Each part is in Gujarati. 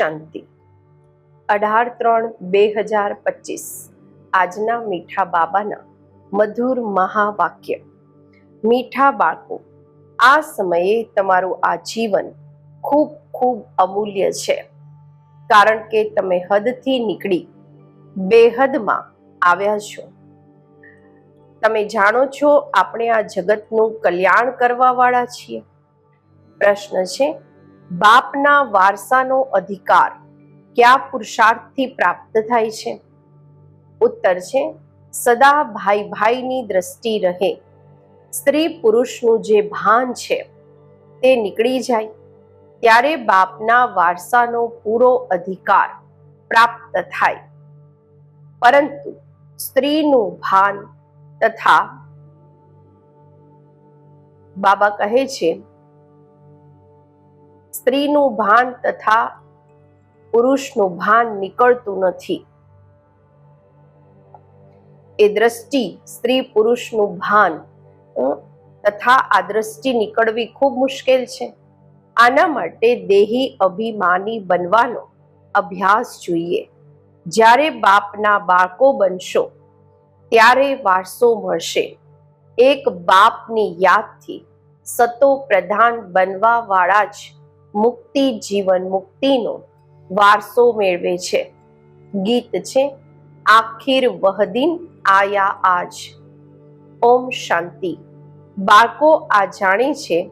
શાંતિ. અઢાર ત્રણ બે હજાર પચીસ. આજના મીઠા બાબાના મધુર મહાવાક્ય. મીઠા બાળકો, આ સમયે તમારું આ જીવન ખૂબ ખૂબ અમૂલ્ય છે. કારણ કે તમે હદથી નીકળી બેહદમાં આવ્યા છો. તમે જાણો છો, આપણે આ જગતનું કલ્યાણ કરવા વાળા છીએ. પ્રશ્ન છે બાપના વારસાનો અધિકાર કયા પુરુષાર્થથી પ્રાપ્ત થાય છે? ઉત્તર છે, સદા ભાઈ ભાઈની દ્રષ્ટિ રહે. સ્ત્રી પુરુષનું જે ભાન છે, તે નીકળી જાય. ત્યારે બાપના વારસાનો પૂરો અધિકાર પ્રાપ્ત થાય. પરંતુ સ્ત્રીનું ભાન તથા બાબા કહે છે સ્ત્રીનું ભાન તથા પુરુષનું ભાન નીકળતું નથી. એ દ્રષ્ટિ સ્ત્રી પુરુષનું ભાન તથા આ દ્રષ્ટિ નીકળવી ખૂબ મુશ્કેલ છે. આના માટે દેહી અભિમાની બનવાનો અભ્યાસ જોઈએ. જ્યારે બાપના બાળકો બનશો, ત્યારે વારસો મળશે. એક બાપની યાદથી સતો પ્રધાન બનવા વાળા જ મુક્તિ જીવન મુક્તિનો વારસો મેળવે છે. ગીત છે, આખીર વહદીન આયા આજ ઓમ શાંતિ. બાળકો આ જાણે છે,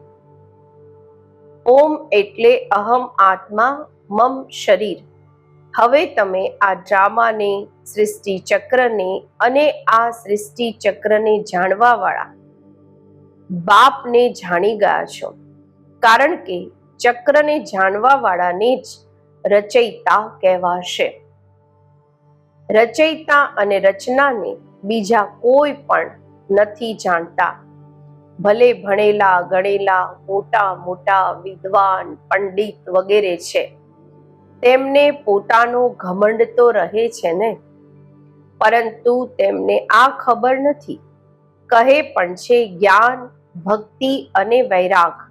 ઓમ એટલે અહમ આત્મા, મમ શરીર હવે તમે આ ડ્રામાને સૃષ્ટિ ચક્રને અને આ સૃષ્ટિ ચક્રને જાણવા વાળા બાપને જાણી ગયા છો. કારણ કે ચક્રને જાણવા વાળાને જ રચયિતા કહેવાશે. રચયિતા અને રચનાને બીજા કોઈ પણ નથી જાણતા. ભલે ભણેલા, ગણેલા, મોટા મોટા વિદ્વાન, પંડિત વગેરે છે. તેમને પોતાનો ઘમંડ તો રહે છે ને? પરંતુ તેમને આ ખબર નથી. કહે પણ છે, જ્ઞાન, ભક્તિ અને વૈરાગ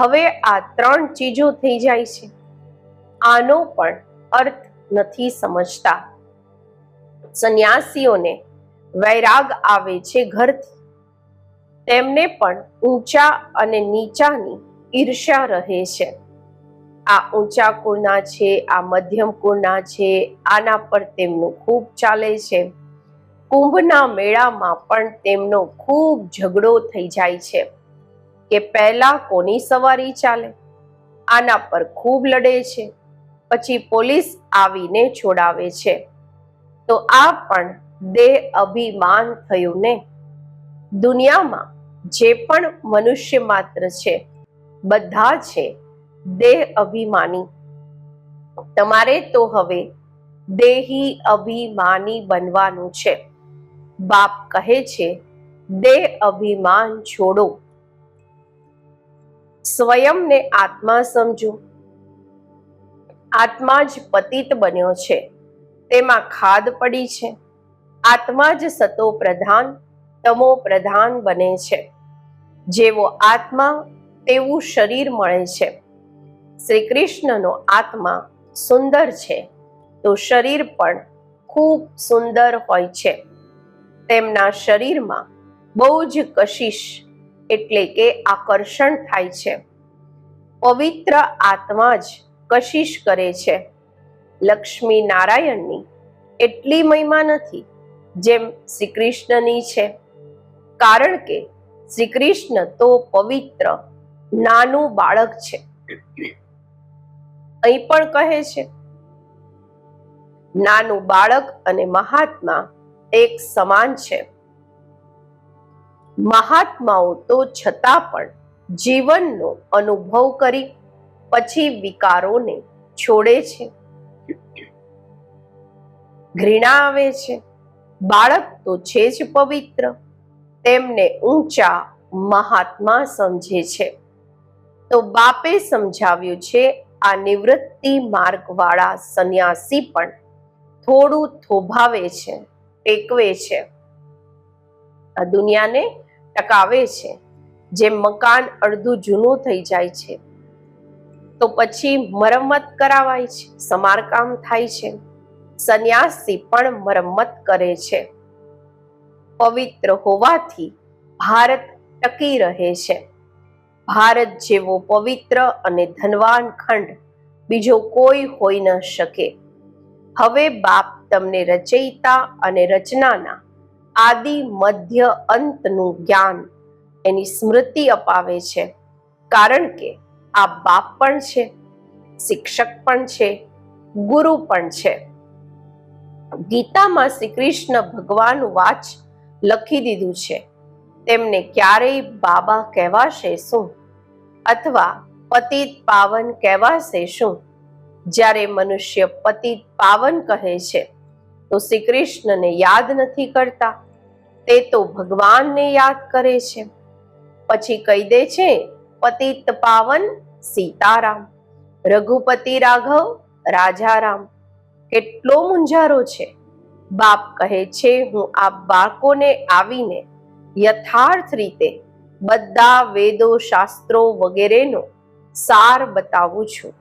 હવે આ ત્રણ ચીજો થઈ જાય છે. આનો પણ અર્થ નથી સમજતા. સંન્યાસીઓને વૈરાગ આવે છે ઘરથી. તેમને પણ ઊંચા અને નીચાની ઈર્ષ્યા રહે છે. આ ઊંચા કુળના છે, આ મધ્યમ કુળના છે, આના પર તેમનું ખૂબ ચાલે છે. કુંભના મેળામાં પણ તેમનો ખૂબ ઝઘડો થઈ જાય છે. કે પહેલા કોની સવારી ચાલે? આના પર ખૂબ લડે છે. પછી પોલીસ આવીને છોડાવે છે. તો આ પણ દેહ અભિમાન થયું ને? દુનિયામાં જે પણ મનુષ્ય માત્ર છે, બધા છે દેહ અભિમાની. તમારે તો હવે દેહી અભિમાની બનવાનું છે. બાપ કહે છે, દેહ અભિમાન છોડો. સ્વયંને આત્મા સમજો. આત્મા જ પતિત બન્યો છે. તેમાં ખાદ પડી છે. આત્મા જ સતો પ્રધાન, તમો પ્રધાન બને છે. જેવો આત્મા, તેવું શરીર મળે છે. શ્રી કૃષ્ણનો આત્મા સુંદર છે, તો શરીર પણ ખૂબ સુંદર હોય છે. તેમના શરીરમાં બહુ જ કશિશ એટલે કે આકર્ષણ થાય છે. પવિત્ર આત્મા જ કશિશ કરે છે. લક્ષ્મી નારાયણની એટલી મહિમા નથી જેમ શ્રી કૃષ્ણની છે. કારણ કે શ્રી કૃષ્ણ તો પવિત્ર, નાનું બાળક છે. અહીં પણ કહે છે, નાનું બાળક અને મહાત્મા એક સમાન છે. મહાત્માઓ તો છતાં પણ જીવનનો અનુભવ કરી પછી વિકારોને છોડે છે. ઘૃણા આવે છે. બાળક તો છે જ પવિત્ર. તેમને ઊંચા મહાત્મા સમજે છે. તો બાપે સમજાવ્યું છે, આ નિવૃત્તિ માર્ગવાળા સંન્યાસી પણ થોડું થોભાવે છે, ટેકવે છે. દુનિયાને ટકાવે છે. જે મકાન અડધું જૂનું થઈ જાય છે. તો પછી મરમ્મત કરાવાય છે. સમારકામ થાય છે. સંન્યાસી પણ મરમ્મત કરે છે. પવિત્ર હોવાથી ભારત ટકી રહે છે. ભારત જેવો પવિત્ર અને ધનવાન ખંડ બીજો કોઈ હોઈ ન શકે. હવે બાપ તમને રચયિતા અને રચનાના આદિ મધ્ય અંતનું જ્ઞાન એની સ્મૃતિ અપાવે છે. કારણ કે આ બાપ પણ છે, શિક્ષક પણ છે, ગુરુ પણ છે. ગીતામાં શ્રી કૃષ્ણ ભગવાન વાચ લખી દીધું છે. તેમને ક્યારેય બાબા કહેવાશે શું? અથવા પતિત પાવન કહેવાશે શું? જ્યારે મનુષ્ય પતિત પાવન કહે છે તો શ્રી કૃષ્ણને યાદ નથી કરતા. તે તો ભગવાનને યાદ કરે છે. પછી કહી દે છે, પતિત પાવન સીતારામ, રઘુપતિ રાઘવ, રાજારામ. કેટલો મુંજારો છે. બાપ કહે છે, હું આ બાળકોને આવીને યથાર્થ રીતે બધા વેદો, શાસ્ત્રો વગેરેનો સાર બતાવું છું.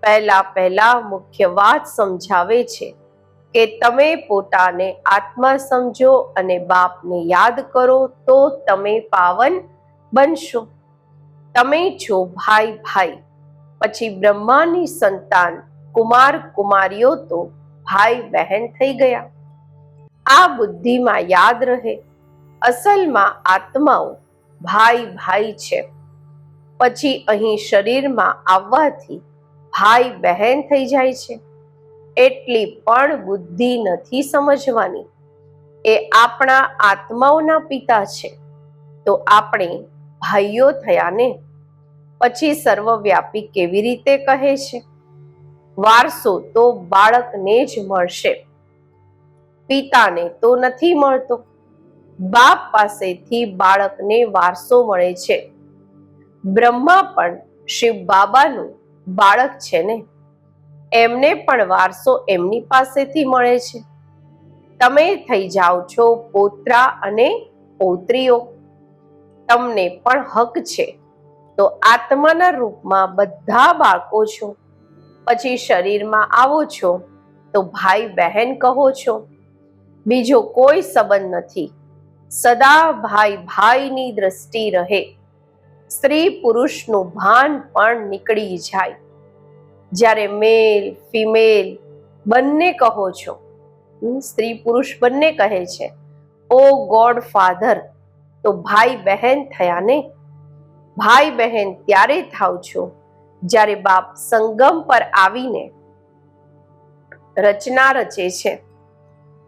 પહેલા પહેલા મુખ્ય વાત સમજાવે છે. કે તમે પોતાને આત્મા સમજો અને બાપને યાદ કરો તો તમે પાવન બનશો. તમે છો ભાઈ ભાઈ. પછી બ્રહ્માની સંતાન કુમાર કુમારીઓ તો ભાઈ બહેન થઈ ગયા. આ બુદ્ધિમાં યાદ રહે. અસલમાં આત્માઓ ભાઈ ભાઈ છે. પછી અહીં શરીરમાં આવવાથી ભાઈ બહેન થઈ જાય છે. એટલી પણ બુદ્ધિ નથી સમજવાની. એ આપણા આત્માઓના પિતા છે. તો આપણે ભાઈઓ થયા ને પછી સર્વવ્યાપી કેવી રીતે કહે છે? વારસો તો બાળકને જ મળશે. પિતાને તો નથી મળતો. બાપ પાસેથી બાળકને વારસો મળે છે. બ્રહ્મા પણ શિવ બાબાનું બાળક છે ને? એમને પણ વારસો એમની પાસેથી મળે છે. તમે થઈ જાઓ છો પોતરા અને પૌત્રીઓ. તમને પણ હક છે. તો આત્માના રૂપમાં બધા બાળકો છો. પછી શરીરમાં આવો છો. તો ભાઈ બહેન કહો છો. બીજો કોઈ સંબંધ નથી. સદા ભાઈ ભાઈની દ્રષ્ટિ રહે. સ્ત્રી પુરુષનું ભાન પણ નીકળી જાય. જ્યારે મેલ ફિમેલ બંને કહો છો સ્ત્રી પુરુષ બંને કહે છે, ઓ ગોડ ફાધર, તો ભાઈ બહેન થયા ને? ભાઈ બહેન ત્યારે થાવ છો જ્યારે બાપ સંગમ પર આવીને રચના રચે છે.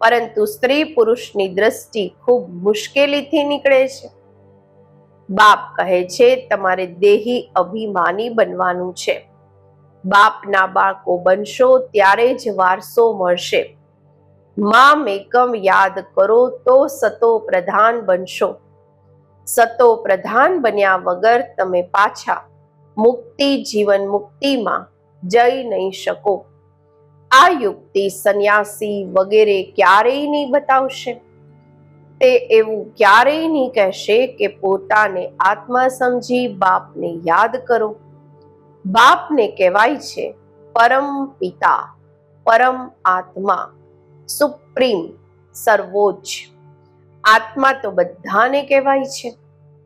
પરંતુ સ્ત્રી પુરુષની દ્રષ્ટિ ખૂબ મુશ્કેલીથી નીકળે છે. બાપ કહે છે, તમારે દેહી અભિમાની બનવાનું છે. બાપના બાળકો બનશો, ત્યારે જ વારસો મળશે. મા મેકમ યાદ કરો તો સતો પ્રધાન બનશો. સતો પ્રધાન બન્યા વગર તમે પાછા મુક્તિ, જીવન મુક્તિમાં જઈ નહીં શકો. આ યુક્તિ સંન્યાસી વગેરે ક્યારેય નહીં બતાવશે. તે એવું ક્યારેય નહીં કહેશે કે પોતાને આત્મા સમજી બાપને યાદ કરો. બાપને કહેવાય છે પરમ પિતા, પરમ આત્મા, સુપ્રીમ, સર્વોચ્ચ. આત્મા તો બધાને કહેવાય છે,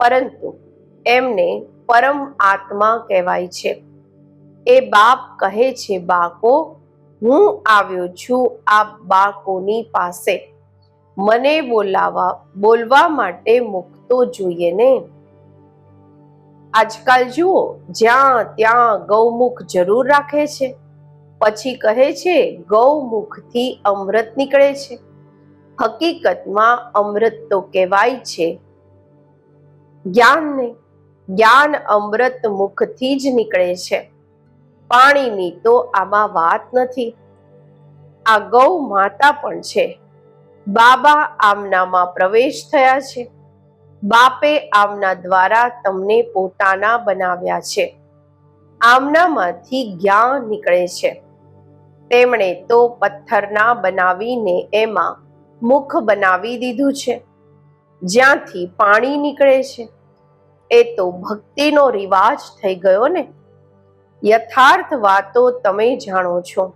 પરંતુ એમને પરમ આત્મા કહેવાય છે. એ બાપ કહે છે બાકો હું આવ્યો છું આ બાળકોની પાસે. મને બોલાવા, બોલવા માટે મૂકતો જોઈએ ને. આજકાલ જુઓ, જ્યાં ત્યાં ગૌમુખ જરૂર રાખે છે. પછી કહે છે, ગૌમુખથી અમૃત નીકળે છે. હકીકતમાં અમૃત તો કહેવાય છે. જ્ઞાનને, જ્ઞાન અમૃત મુખથી જ નીકળે છે. પાણીની તો આમાં વાત નથી. આ ગૌ માતા પણ છે. બાબા આમનામાં પ્રવેશ થયા છે. બાપે આમના દ્વારા તમને પોતાના બનાવ્યા છે. આમનામાંથી જ્ઞાન નીકળે છે. તેમણે તો પથ્થરના બનાવીને એમાં મુખ બનાવી દીધું છે. જ્યાંથી પાણી નીકળે છે. એ તો ભક્તિનો રિવાજ થઈ ગયો ને? યથાર્થ વાતો તમે જાણો છો.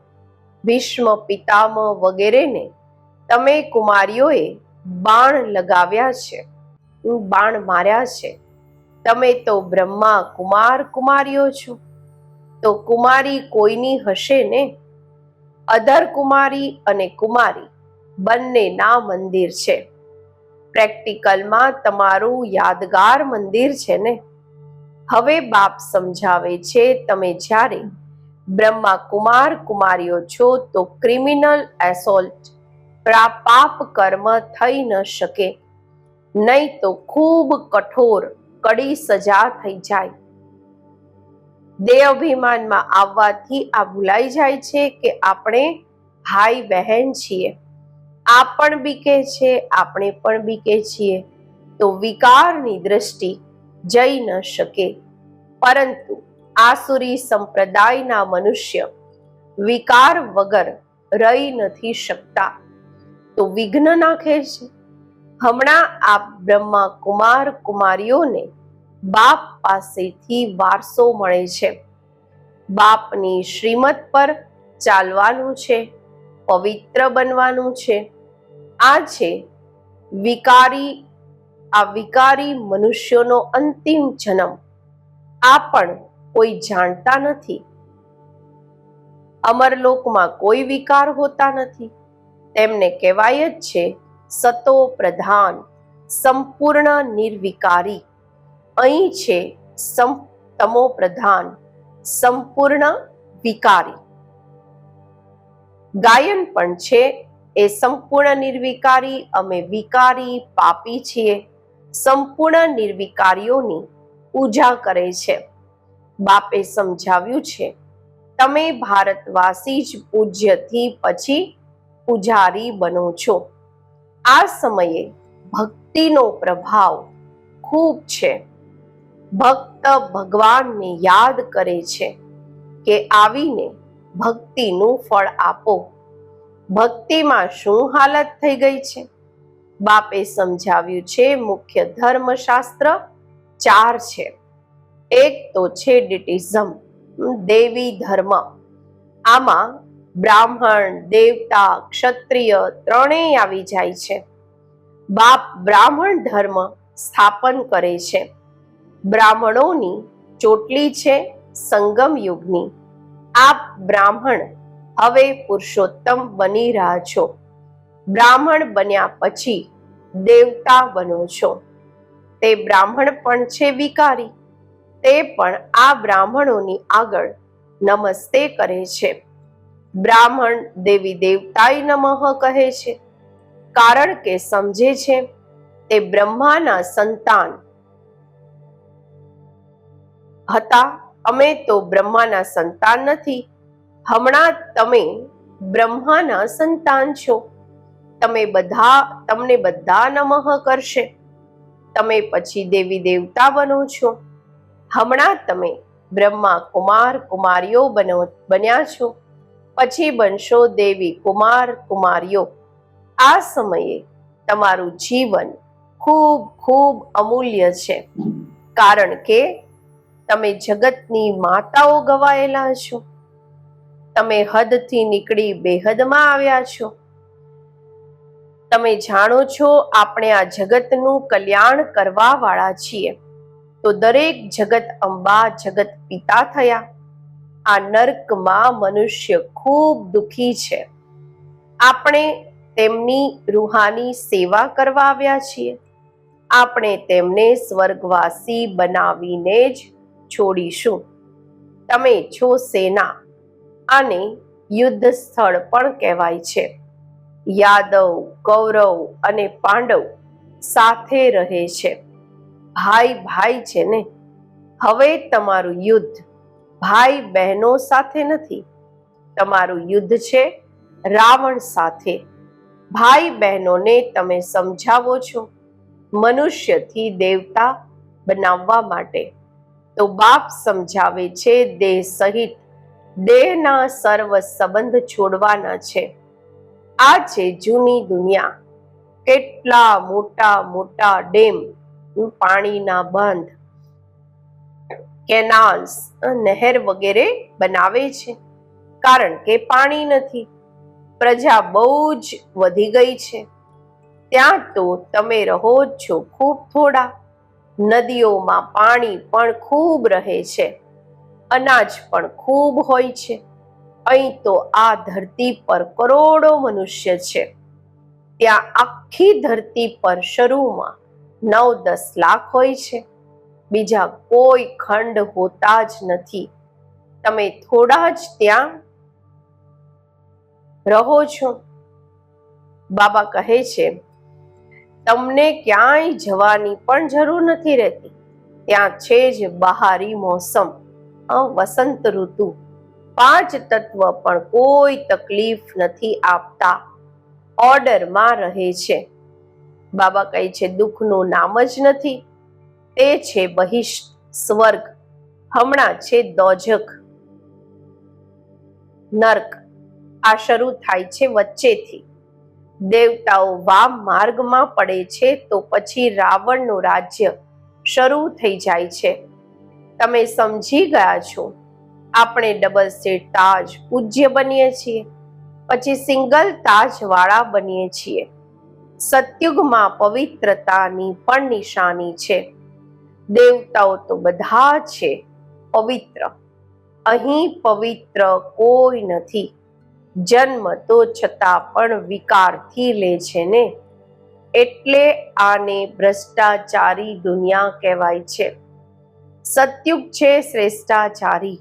ભીષ્મ પિતામહ વગેરેને તમે કુમારીઓએ બાણ લગાવ્યા છે. બાણ માર્યા છે. તમે તો બ્રહ્મા કુમાર કુમારીઓ છો. તો કુમારી કોઈની હશે ને? અધર કુમારી અને કુમારી બંનેના મંદિર છે. પ્રેક્ટિકલમાં તમારું યાદગાર મંદિર છે ને? હવે બાપ સમજાવે છે તમે જ્યારે બ્રહ્મા કુમાર કુમારીઓ છો તો ક્રિમિનલ એસોલ્ટ પાપ કર્મ થઈ ન શકે. નહીં તો ખૂબ કઠોર, કડી સજા થઈ જાય. દેહ અભિમાનમાં આવવાથી આ ભૂલાઈ જાય છે કે આપણે ભાઈ બહેન છીએ. આ પણ બીકે છે, આપણે પણ બીકે છીએ. તો વિકારની દ્રષ્ટિ જઈ ન શકે. પરંતુ આસુરી સંપ્રદાયના મનુષ્ય વિકાર વગર રહી નથી શકતા. તો વિઘ્ન નાખે છે. હમણાં આ બ્રહ્મા કુમાર કુમારીઓને બાપ પાસેથી વારસો મળે છે. બાપની શ્રીમત પર ચાલવાનું છે, પવિત્ર બનવાનું છે. આ છે વિકારી, આ વિકારી મનુષ્યોનો અંતિમ જન્મ. આ પણ કોઈ જાણતા નથી. અમરલોકમાં કોઈ વિકાર હોતા નથી. તેમને કહેવાય જ છે સતો પ્રધાન, સંપૂર્ણ નિર્વિકારી. અહીં છે સમ તમો પ્રધાન, સંપૂર્ણ વિકારી. ગાયન પણ છે, એ સંપૂર્ણ નિર્વિકારી, અમે વિકારી, પાપી છીએ. સંપૂર્ણ નિર્વિકારીઓની પૂજા કરે છે. બાપે સમજાવ્યું છે, તમે ભારતવાસી જ પૂજ્યથી પછી પૂજારી બનો છો. આ સમયે ભક્તિનો પ્રભાવ ખૂબ છે. ભક્ત ભગવાનને યાદ કરે છે કે આવીને ભક્તિનું ફળ આપો. ભક્તિમાં શું હાલત થઈ ગઈ છે? બાપે સમજાવ્યું છે, મુખ્ય ધર્મશાસ્ત્ર ચાર છે. એક તો છે, ડિટિઝમ, દેવી ધર્મ. આમાં બ્રાહ્મણ, દેવતા, ક્ષત્રિય ત્રણેય આવી જાય છે. બાપ બ્રાહ્મણ ધર્મ સ્થાપન કરે છે. બ્રાહ્મણોની ચોટલી છે સંગમ યુગની. આપ બ્રાહ્મણ હવે પુરુષોત્તમ બની રહ્યા છો. બ્રાહ્મણ બન્યા પછી દેવતા બનો છો. તે બ્રાહ્મણ પણ છે વિકારી. તે પણ આ બ્રાહ્મણોની આગળ નમસ્તે કરે છે. બ્રાહ્મણ દેવી દેવતાય નમઃ કહે છે. કારણ કે સમજે છે તે બ્રહ્માના સંતાન હતા. અમે તો બ્રહ્માના સંતાન નથી. હમણાં તમે બ્રહ્માના સંતાન છો. તમે બધા, તમને બધા નમઃ કરશે. તમે પછી દેવી દેવતા બનો છો. હમણાં તમે બ્રહ્મા કુમાર કુમારીઓ બનો, બન્યા છો. પછી બનશો દેવી કુમાર કુમારીઓ. આ સમયે તમારું જીવન ખૂબ ખૂબ અમૂલ્ય છે. કારણ કે તમે જગતની માતાઓ ગવાયેલા છો. તમે હદથી નીકળી બેહદમાં આવ્યા છો. તમે જાણો છો આપણે આ જગતનું કલ્યાણ કરવા વાળા છીએ. તો દરેક જગત અંબા જગત પિતા થયા. આ નર્કમાં મનુષ્ય ખૂબ દુખી છે. આપણે તેમની રૂહાની સેવા કરવા આવ્યા છીએ. આપણે તેમને સ્વર્ગવાસી બનાવીને જ છોડીશું. તમે છો સેના, આને યુદ્ધ સ્થળ પણ કહેવાય છે. યાદવ, કૌરવ અને પાંડવ સાથે રહે છે. ભાઈ ભાઈ છે ને? હવે તમારું યુદ્ધ ભાઈ બહેનો સાથે નથી. તમારું યુદ્ધ છે રાવણ સાથે. ભાઈ બહેનોને તમે સમજાવો છો મનુષ્યથી દેવતા બનાવવા માટે. તો બાપ સમજાવે છે દેહ સહિત દેહના સર્વ સંબંધ છોડવાના છે. આ છે જૂની દુનિયા. કેટલા મોટા મોટા ડેમ, પાણીના બંધ કેનાલ્સ નહેર વગેરે બનાવે છે. કારણ કે પાણી નથી. પ્રજા બહુ જ વધી ગઈ છે. ત્યાં તો તમે રહો જ છો ખૂબ થોડા. નદીઓમાં પાણી પણ ખૂબ રહે છે. અનાજ પણ ખૂબ હોય છે. અહીં તો આ ધરતી પર કરોડો મનુષ્ય છે. ત્યાં આખી ધરતી પર શરૂમાં નવ દસ લાખ હોય છે. બીજા કોઈ ખંડ હોતા જ નથી. તમે થોડા જ ત્યાં રહો છો. બાબા કહે છે, તમને ક્યાંય જવાની પણ જરૂર નથી રહેતી. ત્યાં છે જ બહારી મોસમ વસંત ઋતુ. પાંચ તત્વ પણ કોઈ તકલીફ નથી આપતા. ઓર્ડરમાં રહે છે. બાબા કહે છે, દુઃખનું નામ જ નથી. તે છે બહિષ્ટ સ્વર્ગ, હમણાં છે દોજક. નર્ક, આ શરૂ થાય છે વચ્ચેથી. દેવતાઓ વામ માર્ગમાં પડે છે તો પછી રાવણનું રાજ્ય શરૂ થઈ જાય છે. તમે સમજી ગયા છો, આપણે ડબલ સીટ તાજ પૂજ્ય બનીએ છીએ, પછી સિંગલ તાજ વાળા બનીએ છીએ. સતયુગમાં પવિત્રતાની પણ નિશાની છે. દેવતાઓ તો બધા છે પવિત્ર. અહીં પવિત્ર કોઈ નથી. જન્મ તો છતાં પણ વિકારથી લે છે ને. એટલે આને ભ્રષ્ટાચારી દુનિયા કહેવાય છે. સત્યુગ છે શ્રેષ્ઠાચારી.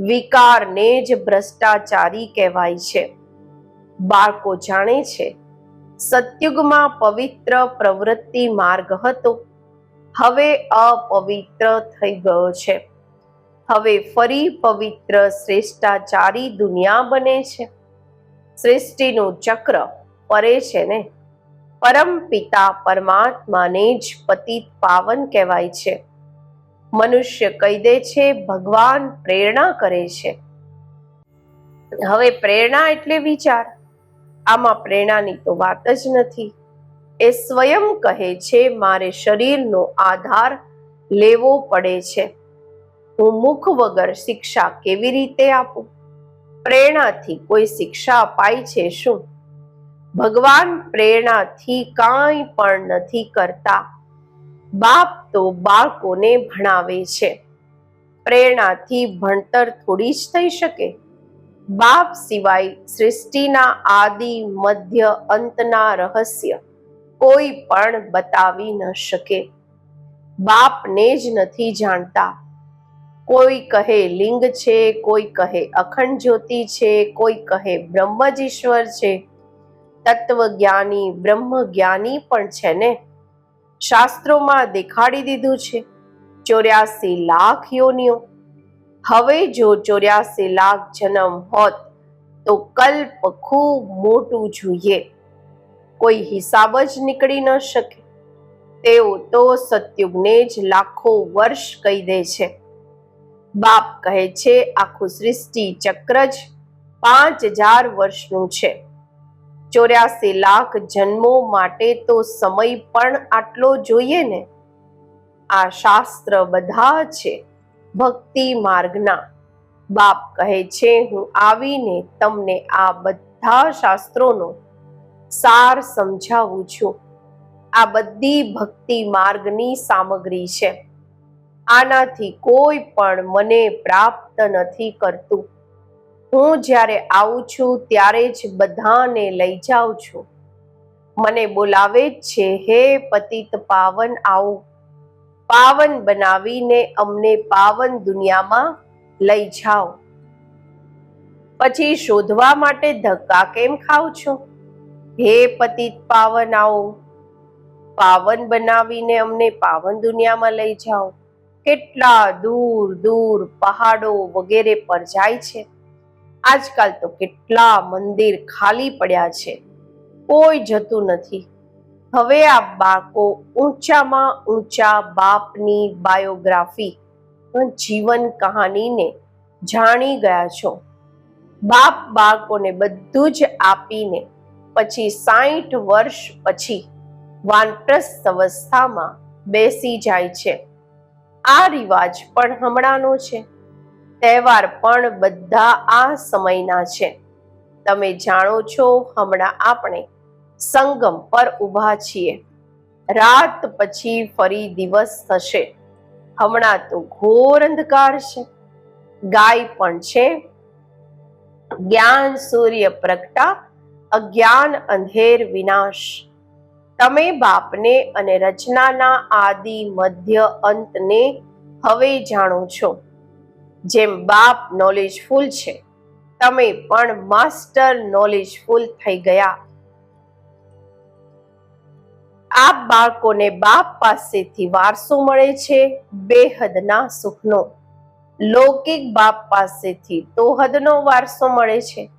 વિકારને જ ભ્રષ્ટાચારી કહેવાય છે. બાળકો જાણે છે, સત્યુગમાં પવિત્ર પ્રવૃત્તિ માર્ગ હતો. હવે અપવિત્ર થઈ ગયો છે. હવે ફરી પવિત્ર શ્રેષ્ઠાચારી દુનિયા બને છે. સૃષ્ટિનું ચક્ર ફરે છે ને? પરમ પિતા પરમાત્માને જ પતિત પાવન કહેવાય છે. મનુષ્ય કહી દે છે, ભગવાન પ્રેરણા કરે છે. હવે પ્રેરણા એટલે વિચાર. આમાં પ્રેરણાની તો વાત જ નથી. એ સ્વયં કહે છે, મારે શરીરનો આધાર લેવો પડે છે. હું મુખ વગર શિક્ષા કેવી રીતે આપું? પ્રેરણાથી કોઈ શિક્ષા અપાય છે શું? ભગવાન પ્રેરણાથી કાંઈ પણ નથી કરતા. બાપ તો બાળકોને ભણાવે છે. પ્રેરણાથી ભણતર થોડી જ થઈ શકે. બાપ સિવાય સૃષ્ટિના આદિ મધ્ય અંતના રહસ્ય કોઈ પણ બતાવી ન શકે. બાપને જ નથી જાણતા. કોઈ કહે લિંગ છે, કોઈ કહે અખંડ જ્યોતિ છે, કોઈ કહે બ્રહ્મ જ ઈશ્વર છે. તત્વજ્ઞાની બ્રહ્મ જ્ઞાની પણ છે ને? શાસ્ત્રોમાં દેખાડી દીધું છે. ચોર્યાસી લાખ યોનિઓ. હવે જો ચોર્યાસી લાખ જન્મ હોત તો કલ્પ ખૂબ મોટું જોઈએ. કોઈ હિસાબ જ નીકળી ન શકે. તેઓ તો સત્યુગને જ લાખો વર્ષ કહી દે છે. બાપ કહે છે, આખું સૃષ્ટિ ચક્ર જ પાંચ હજાર વર્ષનું છે. ચોર્યાસી લાખ જન્મો માટે તો સમય પણ આટલો જોઈએ ને? આ શાસ્ત્ર બધા છે ભક્તિ માર્ગના. બાપ કહે છે, હું આવીને તમને આ બધા શાસ્ત્રોનો સાર સમજાવું છું. આ બધી ભક્તિ માર્ગની સામગ્રી છે. આનાથી કોઈ પણ મને પ્રાપ્ત નથી કરતું. હું જ્યારે આવું છું ત્યારે જ બધાને લઈ જાઉં છું. મને બોલાવે જ છે, હે પતિત પાવન, આવો. પાવન બનાવીને અમને પાવન દુનિયામાં લઈ જાઓ. પછી શોધવા માટે ધક્કા કેમ ખાવ છો? હે પતિત પાવન આવો પાવન બનાવીને અમને પાવન દુનિયામાં લઈ જાઓ. કેટલા દૂર દૂર પહાડો વગેરે પર જાય છે. આજકાલ તો કેટલા મંદિર ખાલી પડ્યા છે. કોઈ જતું નથી. હવે આ બાળકો ઊંચામાં ઊંચા બાપની બાયોગ્રાફી જીવન કહાનીને જાણી ગયા છો. બાપ બાળકોને બધું જ આપીને પછી સાઠ વર્ષ પછી વાનપ્રસ્થ અવસ્થામાં બેસી જાય છે. આ રિવાજ પણ હમણાંનો છે. તહેવાર પણ બધા આ સમયના છે. તમે જાણો છો હમણાં આપણે સંગમ પર ઊભા છીએ. રાત પછી ફરી દિવસ થશે. હમણાં તો ઘોર અંધકાર છે. ગાય પણ છે. જ્ઞાન સૂર્ય પ્રગટા અજ્ઞાન, અંધેર, વિનાશ. તમે બાપને અને રચનાના આદિ મધ્ય અંતને હવે જાણો છો. જેમ બાપ નોલેજફુલ છે, તમે પણ માસ્ટર નોલેજફુલ થઈ ગયા. આ બાળકોને બાપ પાસેથી વારસો મળે છે, બેહદના સુખનો. લૌકિક બાપ પાસેથી તો હદનો વારસો મળે છે.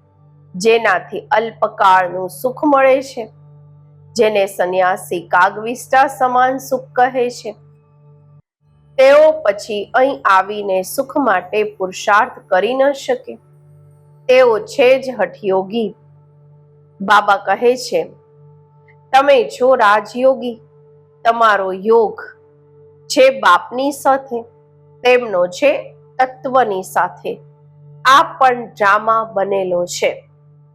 જેનાથી અલ્પકાળનું સુખ મળે છે, જેને સંન્યાસી કાગવિષ્ટા સમાન સુખ કહે છે. તેઓ પછી અહીં આવીને સુખ માટે પુરુષાર્થ કરી ન શકે. તેઓ છે જ હઠયોગી. બાબા કહે છે, તમે છો રાજયોગી. તમારો યોગ છે બાપની સાથે, તેમનો છે તત્વની સાથે. આ પણ ડ્રામા બનેલો છે.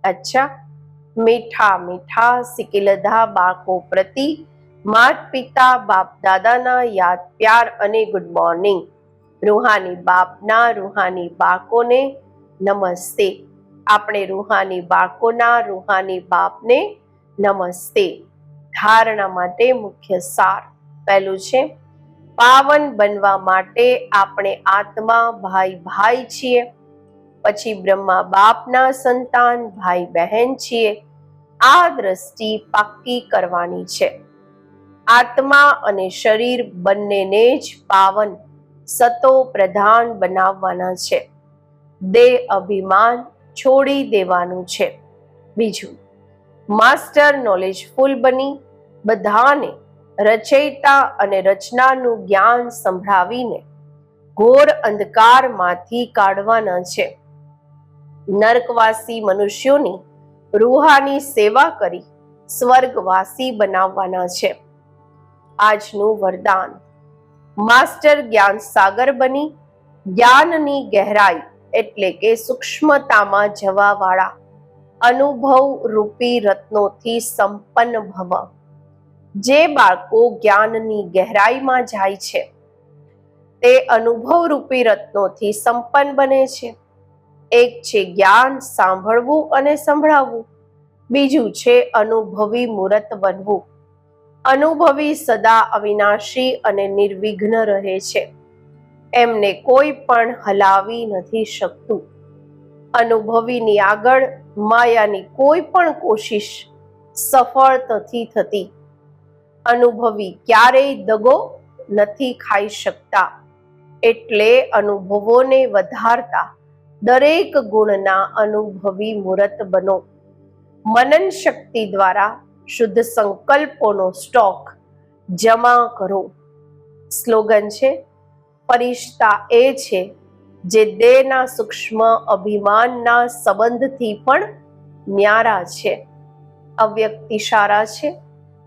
અચ્છા. મીઠા મીઠા સિકિલધા બાળકો પ્રતિ માત પિતા, બાપ દાદાના યાદ, પ્યાર અને ગુડ મોર્નિંગ રૂહાની બાપના, રૂહાની બાળકોને નમસ્તે. આપણે રૂહાની બાળકોના, રૂહાની બાપને નમસ્તે. ધારણા માટે મુખ્ય સાર પહેલું છે, પાવન બનવા માટે આપણે આત્મા ભાઈ ભાઈ છીએ. પછી બ્રહ્મા બાપના સંતાન, ભાઈ બહેન છીએ. આ દ્રષ્ટિ પાક્કી કરવાની છે. આત્મા અને શરીર બંનેને જ પાવન સતો પ્રધાન બનાવવાના છે. દેહ અભિમાન છોડી દેવાનું છે. બીજું, માસ્ટર નોલેજફુલ બની. બધાને રચયિતા અને રચનાનું જ્ઞાન સંભળાવીને ઘોર અંધકારમાંથી કાઢવાના છે. નરકવાસી મનુષ્યોની રૂહાની સેવા કરી સ્વર્ગવાસી બનાવવાના છે. આજનું વરદાન. માસ્ટર જ્ઞાન સાગર બની, જ્ઞાનની ગહેરાઈ એટલે કે સૂક્ષ્મતામાં જવાવાળા અનુભવ રૂપી રત્નોથી સંપન્ન ભવ. જે બાળકો જ્ઞાનની ગહેરાઈમાં જાય છે, તે અનુભવ રૂપી રત્નોથી સંપન્ન બને છે. એક છે જ્ઞાન સાંભળવું અને સંભળાવવું. બીજું છે અનુભવી મૂર્ત બનવું. અનુભવી સદા અવિનાશી અને નિર્વિઘ્ન રહે છે. એમને કોઈ પણ હલાવી નથી શકતું. અનુભવીની આગળ માયાની કોઈ પણ કોશિશ સફળ નથી થતી. અનુભવી ક્યારેય દગો નથી ખાઈ શકતા. એટલે અનુભવોને વધારતા દરેક ગુણના અનુભવી મૂર્ત બનો. મનન શક્તિ દ્વારા શુદ્ધ સંકલ્પોનો સ્ટોક જમા કરો. સ્લોગન છે પરિષ્તા એ છે જે દેહના સૂક્ષ્મ અભિમાનના સંબંધથી પણ ન્યારા છે. અવ્યક્તિશારા છે,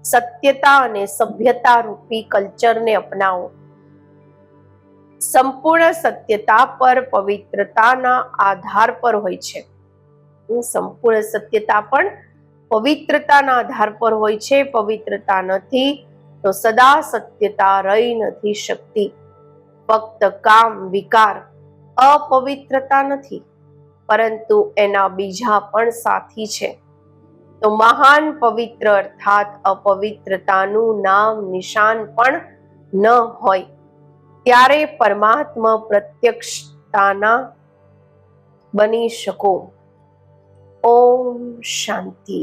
સત્યતા અને સભ્યતા રૂપી કલ્ચરને અપનાવો. સંપૂર્ણ સત્યતા પર પવિત્રતાના આધાર પર હોય છે. સંપૂર્ણ સત્યતા પણ પવિત્રતાના આધાર પર હોય છે. પવિત્રતા નથી તો સદા સત્યતા રહી નથી શકતી. ફક્ત કામ, વિકાર, અપવિત્રતા નથી. પરંતુ એના બીજા પણ સાથી છે. તો મહાન પવિત્ર અર્થાત અપવિત્રતાનું નામ નિશાન પણ ન હોય. ત્યારે પરમાત્મા પ્રત્યક્ષતાના બની શકો. ઓમ શાંતિ.